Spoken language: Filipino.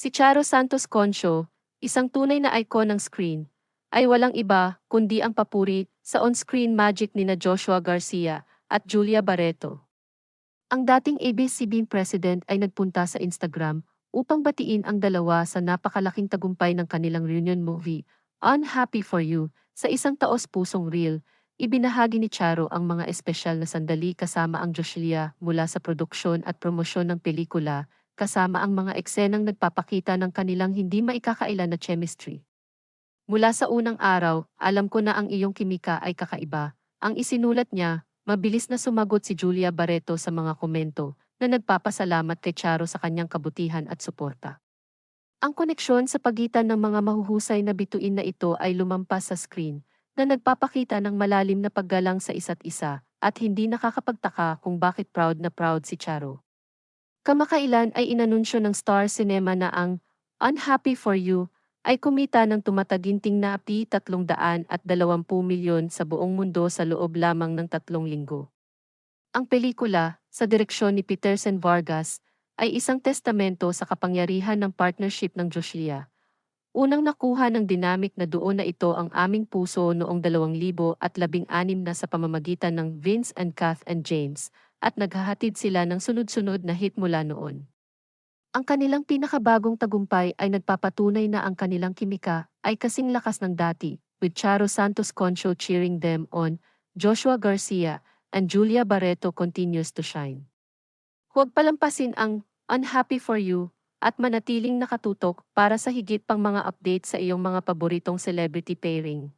Si Charo Santos Concho, isang tunay na icon ng screen, ay walang iba kundi ang papuri sa on-screen magic ni na Joshua Garcia at Julia Barreto. Ang dating ABS-CBN president ay nagpunta sa Instagram upang batiin ang dalawa sa napakalaking tagumpay ng kanilang reunion movie, Unhappy for You, sa isang taos-pusong reel. Ibinahagi ni Charo ang mga espesyal na sandali kasama ang Joshlia mula sa produksyon at promosyon ng pelikula, kasama ang mga eksenang nagpapakita ng kanilang hindi maikakailan na chemistry. Mula sa unang araw, alam ko na ang iyong kimika ay kakaiba. Ang isinulat niya, mabilis na sumagot si Julia Barreto sa mga komento na nagpapasalamat kay Charo sa kanyang kabutihan at suporta. Ang koneksyon sa pagitan ng mga mahuhusay na bituin na ito ay lumampas sa screen, na nagpapakita ng malalim na paggalang sa isa't isa, at hindi nakakapagtaka kung bakit proud na proud si Charo. Kamakailan ay inanunsyo ng Star Cinema na ang Unhappy for You ay kumita ng tumataginting na api 320 milyon sa buong mundo sa loob lamang ng tatlong linggo. Ang pelikula, sa direksyon ni Peterson Vargas, ay isang testamento sa kapangyarihan ng partnership ng Joshua. Unang nakuha ng dynamic na doon na ito ang aming puso noong 2016 na sa pamamagitan ng Vince and Kath and James, at naghahatid sila ng sunod-sunod na hit mula noon. Ang kanilang pinakabagong tagumpay ay nagpapatunay na ang kanilang kimika ay kasing lakas ng dati, with Charo Santos Concho cheering them on, Joshua Garcia, and Julia Barreto continues to shine. Huwag palampasin ang Unhappy for You at manatiling nakatutok para sa higit pang mga update sa iyong mga paboritong celebrity pairing.